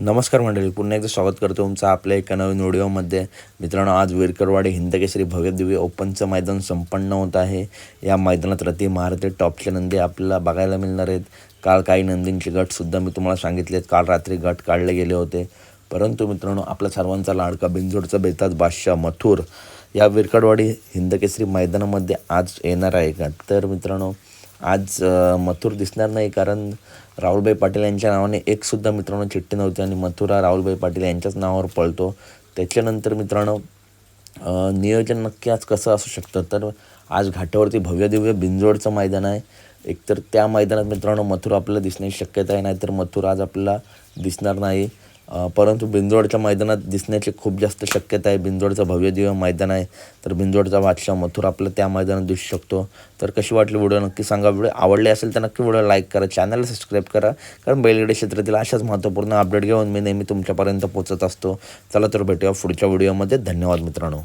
नमस्कार मंडळी पुन्हा एकदा स्वागत करतो तुमचं आपल्या एका नवीन व्हिडिओमध्ये. मित्रांनो आज विरकरवाडी हिंदकेसरी भव्यदिव्य ओपनचं मैदान संपन्न होत आहे. या मैदानात रती महारथी टॉपच्या नंदी आपल्याला बघायला मिळणार आहेत. काल काही नंदींचे गटसुद्धा मी तुम्हाला सांगितलेत. काल रात्री गट काढले गेले होते. परंतु मित्रांनो आपला सर्वांचा लाडका बिंजोडचा बेताज बादशाह मथुर या विरकडवाडी हिंदकेसरी मैदानामध्ये आज येणार आहे का तर मित्रांनो आज मथुर दिसणार नाही कारण राहुलभाई पाटील यांच्या नावाने एकसुद्धा मित्रांनो चिठ्ठी नव्हती आणि मथुर हा राहुलभाई पाटील यांच्याच नावावर पळतो. त्याच्यानंतर मित्रांनो नियोजन नक्की आज कसं असू शकतं? तर आज घाटावरती भव्य दिव्य बिंजोडचं मैदान आहे. एकतर त्या मैदानात मित्रांनो मथुर आपल्याला दिसण्याची शक्यता आहे नाहीतर मथुर आज आपल्याला दिसणार नाही. परंतु बिंजोडच्या मैदानात दिसण्याची खूप जास्त शक्यता आहे. बिंदोडचं भव्य दिव्य मैदान आहे. तर बिंजोडचा बादशाह मथुर आपलं त्या मैदानात दिसू शकतो. तर कशी वाटली व्हिडिओ नक्की सांगा. व्हिडिओ आवडली असेल तर नक्की व्हिडिओ लाईक करा. चॅनलला सबस्क्राईब करा. कारण बैलगडे क्षेत्रातील अशाच महत्त्वपूर्ण अपडेट घेऊन मी नेहमी तुमच्यापर्यंत पोहोचत असतो. चला तर भेटूया पुढच्या व्हिडिओमध्ये धन्यवाद मित्रांनो.